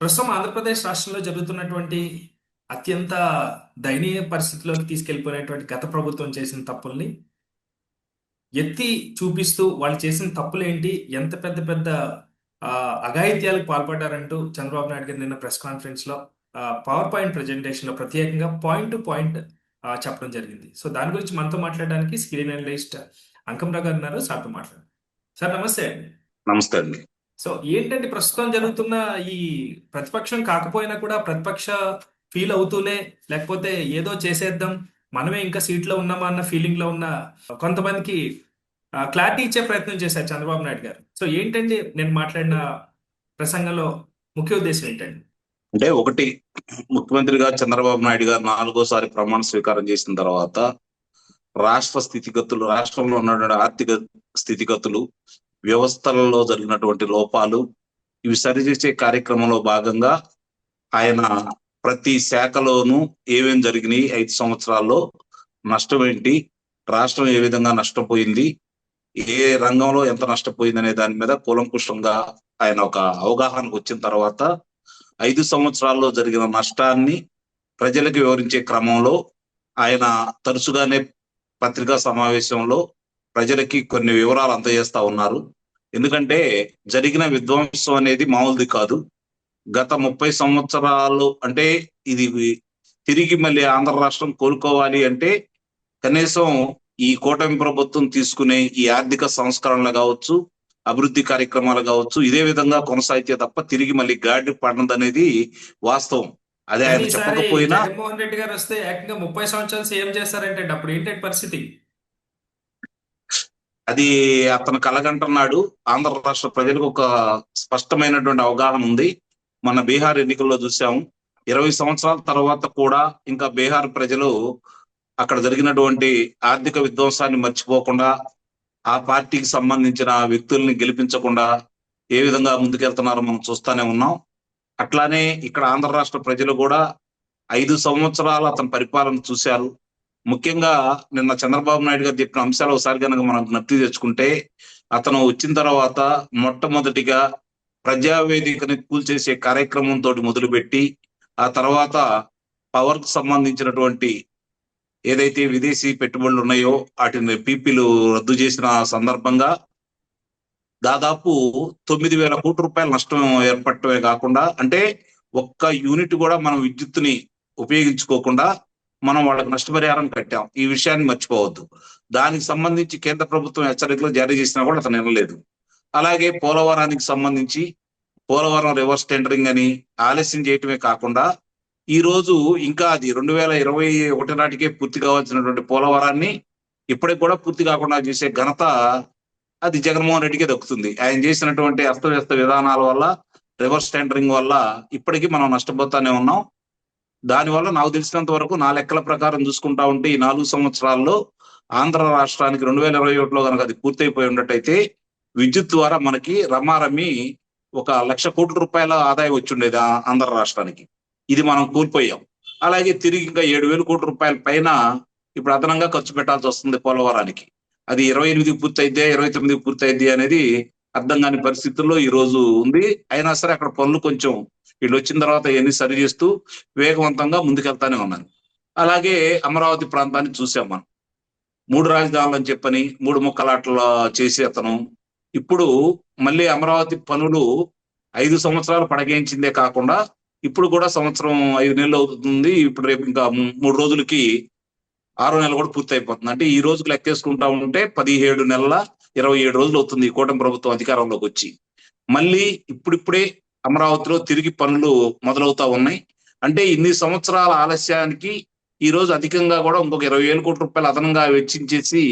ప్రస్తుతం ఆంధ్రప్రదేశ్ రాష్ట్రంలో జరుగుతున్నటువంటి అత్యంత దయనీయ పరిస్థితిలోకి తీసుకెళ్ళిపోయినటువంటి గత ప్రభుత్వం చేసిన తప్పుల్ని ఎత్తి చూపిస్తూ వాళ్ళు చేసిన తప్పులు ఏంటి ఎంత పెద్ద పెద్ద అఘాయిత్యాలకు పాల్పడ్డారంటూ చంద్రబాబు నాయుడు గారు నిన్న ప్రెస్ కాన్ఫరెన్స్లో పవర్ పాయింట్ ప్రెజెంటేషన్లో ప్రత్యేకంగా పాయింట్ టు పాయింట్ చెప్పడం జరిగింది. సో దాని గురించి మనతో మాట్లాడడానికి స్క్రీన్ అనలిస్ట్ అంకంరావు గారు ఉన్నారు. సార్తో మాట్లాడారు సార్ నమస్తే అండి. నమస్తే అండి. సో ఏంటంటే ప్రస్తుతం జరుగుతున్న ఈ ప్రతిపక్షం కాకపోయినా కూడా ప్రతిపక్ష ఫీల్ అవుతూనే లేకపోతే ఏదో చేసేద్దాం మనమే ఇంకా సీట్లో ఉన్నామా అన్న ఫీలింగ్లో ఉన్న కొంతమందికి క్లారిటీ ఇచ్చే ప్రయత్నం చేశారు చంద్రబాబు నాయుడు గారు. సో ఏంటండి నేను మాట్లాడిన ప్రసంగంలో ముఖ్య ఉద్దేశం ఏంటండి? అంటే ఒకటి ముఖ్యమంత్రిగా చంద్రబాబు నాయుడు గారు నాలుగోసారి ప్రమాణ స్వీకారం చేసిన తర్వాత రాష్ట్ర స్థితిగతులు రాష్ట్రంలో ఉన్న ఆర్థిక స్థితిగతులు వ్యవస్థలలో జరిగినటువంటి లోపాలు ఇవి సరిచేసే కార్యక్రమంలో భాగంగా ఆయన ప్రతి శాఖలోనూ ఏమేం జరిగినాయి ఐదు సంవత్సరాల్లో నష్టం ఏంటి రాష్ట్రం ఏ విధంగా నష్టపోయింది ఏ రంగంలో ఎంత నష్టపోయింది అనే దాని మీద కూలంకుషంగా ఆయన ఒక అవగాహనకు వచ్చిన తర్వాత ఐదు సంవత్సరాల్లో జరిగిన నష్టాన్ని ప్రజలకు వివరించే క్రమంలో ఆయన తరచుగానే పత్రికా సమావేశంలో ప్రజలకి కొన్ని వివరాలు అందజేస్తా ఉన్నారు. ఎందుకంటే జరిగిన విధ్వంసం అనేది మామూలుది కాదు. గత ముప్పై సంవత్సరాలు అంటే ఇది తిరిగి మళ్ళీ ఆంధ్ర రాష్ట్రం కోలుకోవాలి అంటే కనీసం ఈ కూటమి ప్రభుత్వం తీసుకునే ఈ ఆర్థిక సంస్కరణలు కావచ్చు అభివృద్ధి కార్యక్రమాలు కావచ్చు ఇదే విధంగా కొనసాగితే తప్ప తిరిగి మళ్ళీ గాడి పడనదనేది వాస్తవం. అదే ఆయన చెప్పకపోయినా జగన్మోహన్ రెడ్డి గారు వస్తే ఏకంగా ముప్పై సంవత్సరాలు సీఎం చేస్తారంటే అప్పుడు ఏంటంటే పరిస్థితి? అది అతను కలగంటున్నాడు. ఆంధ్ర రాష్ట్ర ప్రజలకు ఒక స్పష్టమైనటువంటి అవగాహన ఉంది. మన బీహార్ ఎన్నికల్లో చూసాము. ఇరవై సంవత్సరాల తర్వాత కూడా ఇంకా బీహార్ ప్రజలు అక్కడ జరిగినటువంటి ఆర్థిక విధ్వంసాన్ని మర్చిపోకుండా ఆ పార్టీకి సంబంధించిన వ్యక్తుల్ని గెలిపించకుండా ఏ విధంగా ముందుకెళ్తున్నారో మనం చూస్తానే ఉన్నాం. అట్లానే ఇక్కడ ఆంధ్ర రాష్ట్ర ప్రజలు కూడా ఐదు సంవత్సరాలు అతని పరిపాలన చూశారు. ముఖ్యంగా నిన్న చంద్రబాబు నాయుడు గారు చెప్పిన అంశాలు ఒకసారి కనుక మనం జ్ఞప్తి తెచ్చుకుంటే అతను వచ్చిన తర్వాత మొట్టమొదటిగా ప్రజావేదికని కూల్చేసే కార్యక్రమంతో మొదలుపెట్టి ఆ తర్వాత పవర్కు సంబంధించినటువంటి ఏదైతే విదేశీ పెట్టుబడులు ఉన్నాయో వాటిని పీపీలు రద్దు చేసిన సందర్భంగా దాదాపు తొమ్మిది వేల కోట్ల రూపాయల నష్టం ఏర్పడటమే కాకుండా అంటే ఒక్క యూనిట్ కూడా మనం విద్యుత్తుని ఉపయోగించుకోకుండా మనం వాళ్ళకి నష్టపరిహారం కట్టాం ఈ విషయాన్ని మర్చిపోవద్దు. దానికి సంబంధించి కేంద్ర ప్రభుత్వం హెచ్చరికలు జారీ చేసినా కూడా అతను వినలేదు. అలాగే పోలవరానికి సంబంధించి పోలవరం రివర్స్ టెండరింగ్ అని ఆలస్యం చేయటమే కాకుండా ఈ రోజు ఇంకా అది రెండు వేల ఇరవై ఒకటి నాటికే పూర్తి కావాల్సినటువంటి పోలవరాన్ని ఇప్పటికి కూడా పూర్తి కాకుండా చేసే ఘనత అది జగన్మోహన్ రెడ్డికే దక్కుతుంది. ఆయన చేసినటువంటి అస్తవ్యస్త విధానాల వల్ల రివర్స్ టెండరింగ్ వల్ల ఇప్పటికీ మనం నష్టపోతానే ఉన్నాం. దానివల్ల నాకు తెలిసినంత వరకు నా లెక్కల ప్రకారం చూసుకుంటా ఉంటే ఈ నాలుగు సంవత్సరాల్లో ఆంధ్ర రాష్ట్రానికి రెండు వేల ఇరవై ఒకటిలో కనుక అది పూర్తయిపోయి ఉన్నట్టయితే విద్యుత్ ద్వారా మనకి రమారమి ఒక లక్ష కోట్ల రూపాయల ఆదాయం వచ్చిండేది ఆంధ్ర రాష్ట్రానికి. ఇది మనం కోల్పోయాం. అలాగే తిరిగి ఇంకా ఏడు వేల కోట్ల రూపాయల పైన ఇప్పుడు అదనంగా ఖర్చు పెట్టాల్సి వస్తుంది పోలవరానికి. అది ఇరవై ఎనిమిదికి పూర్తయిద్దే ఇరవై తొమ్మిదికి పూర్తయిద్ది అనేది అర్థం కాని పరిస్థితుల్లో ఈ రోజు ఉంది. అయినా సరే అక్కడ పనులు కొంచెం వీళ్ళు వచ్చిన తర్వాత ఇవన్నీ సరి చేస్తూ వేగవంతంగా ముందుకెళ్తానే ఉన్నారు. అలాగే అమరావతి ప్రాంతాన్ని చూసాం మనం. మూడు రాజధానులు అని చెప్పని మూడు ముక్కలాట్ల చేసి అతను. ఇప్పుడు మళ్ళీ అమరావతి పనులు ఐదు సంవత్సరాలు పడగేయించిందే కాకుండా ఇప్పుడు కూడా సంవత్సరం ఐదు నెలలు అవుతుంది. ఇప్పుడు రేపు ఇంకా మూడు రోజులకి ఆరో నెల కూడా పూర్తి అయిపోతుంది అంటే ఈ రోజుకి లెక్కేసుకుంటా ఉంటే పదిహేడు నెలల ఇరవై ఏడు రోజులు అవుతుంది కూటమి ప్రభుత్వం అధికారంలోకి వచ్చి. మళ్ళీ ఇప్పుడిప్పుడే అమరావతిలో తిరిగి పనులు మొదలవుతా ఉన్నాయి. అంటే ఇన్ని సంవత్సరాల ఆలస్యానికి ఈ రోజు అధికంగా కూడా ఇంకొక ఇరవై వేల కోట్ల రూపాయలు అదనంగా వెచ్చించేసి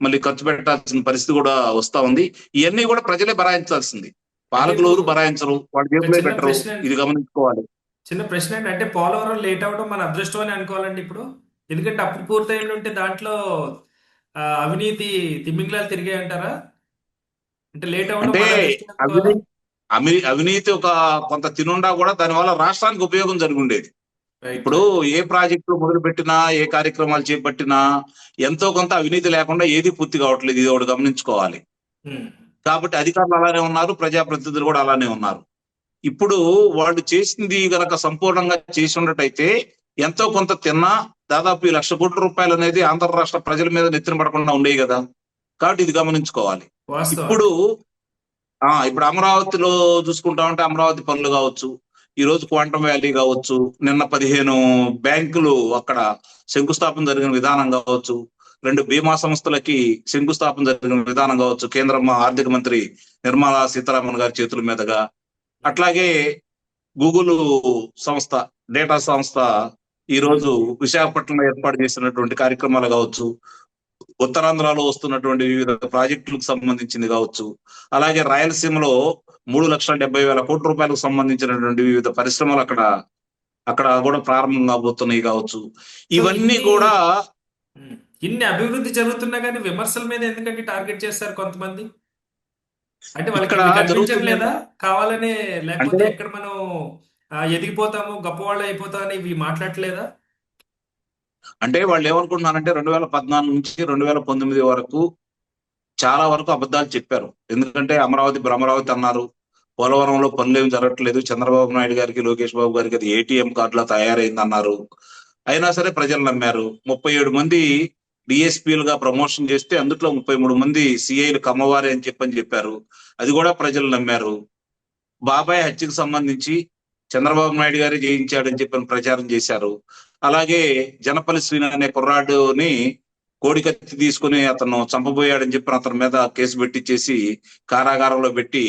మళ్ళీ ఖర్చు పెట్టాల్సిన పరిస్థితి కూడా వస్తా ఉంది. ఇవన్నీ కూడా ప్రజలే భరాయించాల్సింది. పాలకులు ఎవరు భరాయించరు వాళ్ళ జేబులో పెట్టరు. ఇది గమనించుకోవాలి. చిన్న ప్రశ్న ఏంటంటే పోలవరం లేట్ అవడం మన అదృష్టం అని అనుకోవాలండి ఇప్పుడు. ఎందుకంటే అప్పుడు పూర్తయి ఉంటే దాంట్లో అవినీతి తిమ్మింగ్లాలు తిరిగాయి అంటారా అంటే లేట్ అవ్వడం అనుకోవాలా? అవినీతి ఒక కొంత తినుండా కూడా దానివల్ల రాష్ట్రానికి ఉపయోగం జరిగి ఉండేది Right. ఇప్పుడు ఏ ప్రాజెక్టులు మొదలు పెట్టినా ఏ కార్యక్రమాలు చేపట్టినా ఎంతో కొంత అవినీతి లేకుండా ఏది పూర్తి కావట్లేదు. ఇది ఒకటి గమనించుకోవాలి. ఉమ్. కాబట్టి అధికారులు అలానే ఉన్నారు. ప్రజాప్రతినిధులు కూడా అలానే ఉన్నారు. ఇప్పుడు వాళ్ళు చేసింది గనక సంపూర్ణంగా చేసి ఉన్నట్టయితే ఎంతో కొంత తిన్నా దాదాపు ఈ లక్ష కోట్ల రూపాయలు అనేది ఆంధ్ర రాష్ట్ర ప్రజల మీద నెత్తిన పడకుండా ఉండేవి కదా. కాబట్టి ఇది గమనించుకోవాలి. ఇప్పుడు ఆ ఇప్పుడు అమరావతిలో చూసుకుంటా ఉంటే అమరావతి పనులు కావచ్చు ఈ రోజు క్వాంటమ్ వ్యాలీ కావచ్చు నిన్న పదిహేను బ్యాంకులు అక్కడ శంకుస్థాపన జరిగిన విధానం కావచ్చు రెండు బీమా సంస్థలకి శంకుస్థాపన జరిగిన విధానం కావచ్చు కేంద్ర మా ఆర్థిక మంత్రి నిర్మలా సీతారామన్ గారి చేతుల మీదుగా. అట్లాగే గూగుల్ సంస్థ డేటా సంస్థ ఈ రోజు విశాఖపట్నంలో ఏర్పాటు చేసినటువంటి కార్యక్రమాలు కావచ్చు ఉత్తరాంధ్రలో వస్తున్నటువంటి వివిధ ప్రాజెక్టులకు సంబంధించింది కావచ్చు. అలాగే రాయలసీమలో మూడు లక్షల డెబ్బై వేల కోట్ల రూపాయలకు సంబంధించినటువంటి వివిధ పరిశ్రమలు అక్కడ అక్కడ కూడా ప్రారంభం కాబోతున్నాయి కావచ్చు. ఇవన్నీ కూడా. ఇన్ని అభివృద్ధి జరుగుతున్నా కానీ విమర్శల మీద ఎందుకంటే టార్గెట్ చేస్తారు కొంతమంది? అంటే వాళ్ళకి లేదా కావాలనే లేకపోతే ఎక్కడ మనం ఎదిగిపోతాము గొప్పవాళ్ళు అయిపోతామని ఇవి మాట్లాడట్లేదా? అంటే వాళ్ళు ఏమనుకుంటున్నారంటే రెండు వేల పద్నాలుగు నుంచి రెండు వేల పంతొమ్మిది వరకు చాలా వరకు అబద్ధాలు చెప్పారు. ఎందుకంటే అమరావతి భ్రమరావతి అన్నారు. పోలవరంలో పనులు ఏమి జరగట్లేదు. చంద్రబాబు నాయుడు గారికి లోకేష్ బాబు గారికి అది ఏటీఎం కార్డులా తయారైంది అన్నారు అయినా సరే ప్రజలు నమ్మారు. ముప్పై ఏడు మంది డిఎస్పీలుగా ప్రమోషన్ చేస్తే అందులో ముప్పై మూడు మంది సిఐలు కమ్మవారి అని చెప్పని చెప్పారు. అది కూడా ప్రజలు నమ్మారు. బాబాయ్ హత్యకు సంబంధించి చంద్రబాబు నాయుడు గారే జయించాడని చెప్పని ప్రచారం చేశారు. అలాగే జనపల్లి శ్రీని అనే కుర్రాడుని కోడికత్తి తీసుకుని అతను చంపబోయాడని చెప్పి అతని మీద కేసు పెట్టించేసి కారాగారంలో పెట్టి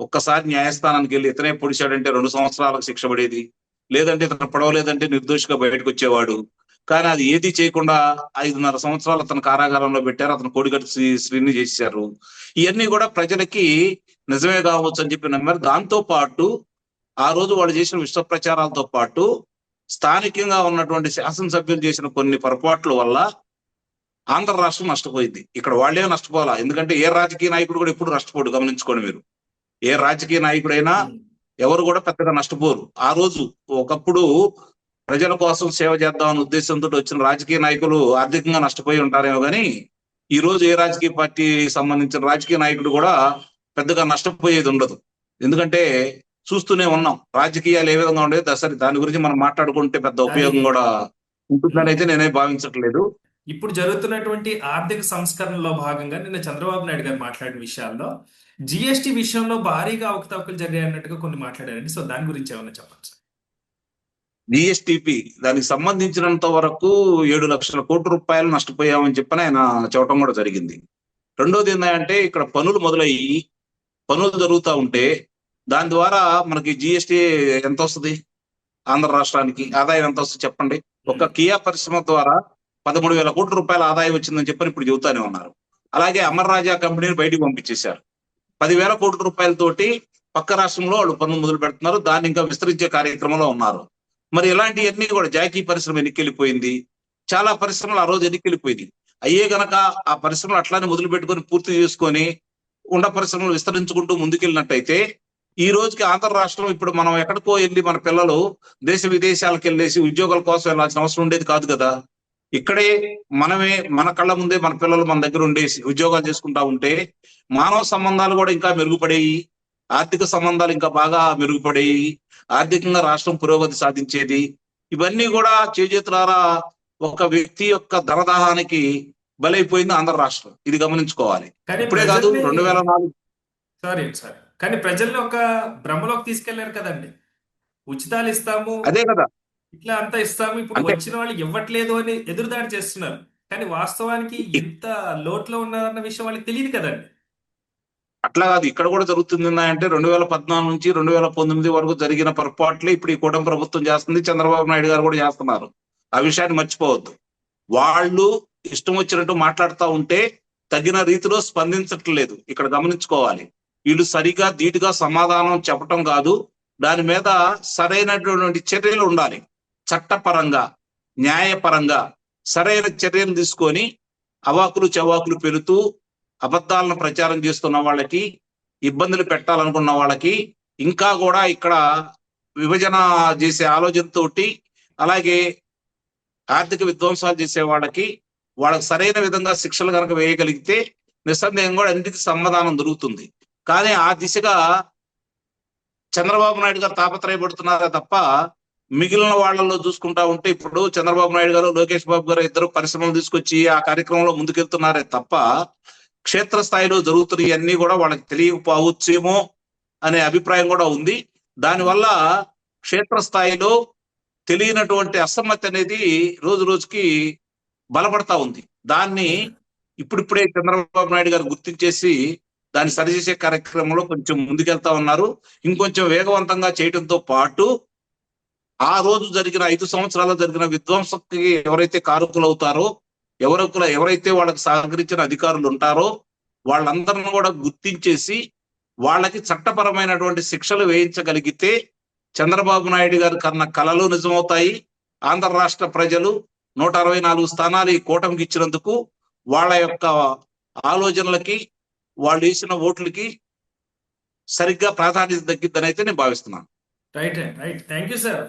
ఒక్కసారి న్యాయస్థానానికి వెళ్ళి ఇతనే పొడిచాడంటే రెండు సంవత్సరాలకు శిక్ష పడేది. లేదంటే ఇతను పడవలేదంటే నిర్దోషిగా బయటకు వచ్చేవాడు కానీ అది ఏది చేయకుండా ఐదున్నర సంవత్సరాలు అతను కారాగారంలో పెట్టారు అతను కోడికత్తి శ్రీ శ్రీని చేశారు. ఇవన్నీ కూడా ప్రజలకి నిజమే కావచ్చు అని చెప్పి నమ్మారు. దాంతో పాటు ఆ రోజు వాళ్ళు చేసిన విశ్వ ప్రచారాలతో పాటు స్థానికంగా ఉన్నటువంటి శాసనసభ్యులు చేసిన కొన్ని పొరపాట్ల వల్ల ఆంధ్ర రాష్ట్రం నష్టపోయింది. ఇక్కడ వాళ్ళే నష్టపోవాలా? ఎందుకంటే ఏ రాజకీయ నాయకుడు కూడా ఎప్పుడు నష్టపోడు గమనించుకోండి మీరు. ఏ రాజకీయ నాయకుడైనా ఎవరు కూడా పెద్దగా నష్టపోరు. ఆ రోజు ఒకప్పుడు ప్రజల కోసం సేవ చేద్దామనే ఉద్దేశంతో వచ్చిన రాజకీయ నాయకులు ఆర్థికంగా నష్టపోయి ఉంటారేమో కానీ ఈ రోజు ఏ రాజకీయ పార్టీ సంబంధించిన రాజకీయ నాయకుడు కూడా పెద్దగా నష్టపోయేది ఉండదు. ఎందుకంటే చూస్తూనే ఉన్నాం. రాజకీయాలు ఏ విధంగా ఉండేది సరే దాని గురించి మనం మాట్లాడుకుంటే పెద్ద ఉపయోగం కూడా ఉంటుందని అయితే నేనే భావించట్లేదు. ఇప్పుడు జరుగుతున్నటువంటి ఆర్థిక సంస్కరణలో భాగంగా నిన్న చంద్రబాబు నాయుడు గారు మాట్లాడిన విషయాల్లో జిఎస్టి విషయంలో భారీగా అవకతవకలు జరిగాయి అన్నట్టుగా కొన్ని మాట్లాడారండి. సో దాని గురించి ఏమైనా చెప్పచ్చు? జిఎస్టిపి దానికి సంబంధించినంత వరకు ఏడు లక్షల కోట్ల రూపాయలు నష్టపోయామని చెప్పని ఆయన చెప్పడం కూడా జరిగింది. రెండోది ఏంటంటే ఇక్కడ పనులు మొదలయ్యి పనులు జరుగుతూ ఉంటే దాని ద్వారా మనకి జిఎస్టి ఎంత వస్తుంది? ఆంధ్ర రాష్ట్రానికి ఆదాయం ఎంత వస్తుంది చెప్పండి? ఒక కియా పరిశ్రమ ద్వారా పదమూడు వేల కోట్ల రూపాయల ఆదాయం వచ్చిందని చెప్పని ఇప్పుడు చెబుతానే ఉన్నారు. అలాగే అమర్ రాజా కంపెనీని బయటికి పంపించేశారు. పదివేల కోట్ల రూపాయలతోటి పక్క రాష్ట్రంలో వాళ్ళు పనులు మొదలు పెడుతున్నారు. దాన్ని ఇంకా విస్తరించే కార్యక్రమంలో ఉన్నారు. మరి ఇలాంటివన్నీ కూడా జాకీ పరిశ్రమ ఎన్నికెళ్ళిపోయింది చాలా పరిశ్రమలు ఆ రోజు ఎన్నికెళ్ళిపోయింది అయ్యే గనక ఆ పరిశ్రమలు అట్లానే మొదలు పెట్టుకొని పూర్తి చేసుకొని ఉండ పరిశ్రమలు విస్తరించుకుంటూ ముందుకెళ్ళినట్టయితే ఈ రోజుకి ఆంధ్ర రాష్ట్రం ఇప్పుడు మనం ఎక్కడికో వెళ్ళి మన పిల్లలు దేశ విదేశాలకు వెళ్ళేసి ఉద్యోగాల కోసం వెళ్ళాల్సిన అవసరం ఉండేది కాదు కదా. ఇక్కడే మనమే మన కళ్ళ ముందే మన పిల్లలు మన దగ్గర ఉండేసి ఉద్యోగాలు చేసుకుంటా ఉంటే మానవ సంబంధాలు కూడా ఇంకా మెరుగుపడేవి ఆర్థిక సంబంధాలు ఇంకా బాగా మెరుగుపడేవి ఆర్థికంగా రాష్ట్రం పురోగతి సాధించేది. ఇవన్నీ కూడా చేజేతులారా ఒక వ్యక్తి యొక్క ధనదాహానికి బలైపోయింది ఆంధ్ర రాష్ట్రం. ఇది గమనించుకోవాలి. ఇప్పుడే కాదు రెండు వేల నాలుగు సారీ సారీ. కానీ ప్రజల్ని ఒక భ్రమలోకి తీసుకెళ్ళారు కదండి. ఉచితాలు ఇస్తాము. అదే కదా. ఇట్లా అంతా ఇస్తాము. ఇప్పుడు వచ్చిన వాళ్ళు ఇవ్వట్లేదు అని ఎదురుదాడి చేస్తున్నారు. కానీ వాస్తవానికి ఎంత లోట్లో ఉన్నారన్న విషయం వాళ్ళకి తెలియదు కదండి. అట్లా కాదు. ఇక్కడ కూడా జరుగుతుంది అంటే రెండు వేల పద్నాలుగు నుంచి రెండు వేల పంతొమ్మిది వరకు జరిగిన పొరపాట్లే ఇప్పుడు ఈ కూటమి ప్రభుత్వం చేస్తుంది. చంద్రబాబు నాయుడు గారు కూడా చేస్తున్నారు. ఆ విషయాన్ని మర్చిపోవద్దు. వాళ్ళు ఇష్టం వచ్చినట్టు మాట్లాడుతూ ఉంటే తగిన రీతిలో స్పందించట్లేదు. ఇక్కడ గమనించుకోవాలి. వీళ్ళు సరిగా ధీటుగా సమాధానం చెప్పటం కాదు. దాని మీద సరైనటువంటి చర్యలు ఉండాలి. చట్టపరంగా న్యాయపరంగా సరైన చర్యలు తీసుకొని అవాకులు చవాకులు పెడుతూ అబద్ధాలను ప్రచారం చేస్తున్న వాళ్ళకి ఇబ్బందులు పెట్టాలనుకున్న వాళ్ళకి ఇంకా కూడా ఇక్కడ విభజన చేసే ఆలోచనతోటి అలాగే ఆర్థిక విధ్వంసాలు చేసే వాళ్ళకి వాళ్ళకి సరైన విధంగా శిక్షలు కనుక వేయగలిగితే నిస్సందేహం కూడా అన్నిటికీ సమాధానం దొరుకుతుంది. కానీ ఆ దిశగా చంద్రబాబు నాయుడు గారు తాపత్రయపడుతున్నారా తప్ప మిగిలిన వాళ్ళలో చూసుకుంటా ఉంటే ఇప్పుడు చంద్రబాబు నాయుడు గారు లోకేష్ బాబు గారు ఇద్దరు పరిశ్రమలు తీసుకొచ్చి ఆ కార్యక్రమంలో ముందుకెళ్తున్నారే తప్ప క్షేత్రస్థాయిలో జరుగుతున్న అన్ని కూడా వాళ్ళకి తెలియకపోవచ్చేమో అనే అభిప్రాయం కూడా ఉంది. దానివల్ల క్షేత్రస్థాయిలో తెలియనటువంటి అసమ్మతి అనేది రోజు రోజుకి బలపడతా ఉంది. దాన్ని ఇప్పుడిప్పుడే చంద్రబాబు నాయుడు గారు గుర్తించేసి దాన్ని సరిచేసే కార్యక్రమంలో కొంచెం ముందుకెళ్తా ఉన్నారు. ఇంకొంచెం వేగవంతంగా చేయడంతో పాటు ఆ రోజు జరిగిన ఐదు సంవత్సరాలు జరిగిన విధ్వంసకి ఎవరైతే కారకులు అవుతారో ఎవరకుల ఎవరైతే వాళ్ళకి సహకరించిన అధికారులు ఉంటారో వాళ్ళందరిని కూడా గుర్తించేసి వాళ్ళకి చట్టపరమైనటువంటి శిక్షలు వేయించగలిగితే చంద్రబాబు నాయుడు గారు కన్న కళలు నిజమవుతాయి. ఆంధ్ర రాష్ట్ర ప్రజలు నూట అరవై నాలుగు స్థానాలు ఈ కూటమికి ఇచ్చినందుకు వాళ్ళ యొక్క ఆలోచనలకి వాళ్ళు వేసిన ఓట్లకి సరిగ్గా ప్రాధాన్యత తగ్గిద్దని అయితే నేను భావిస్తున్నాను. Right right thank you sir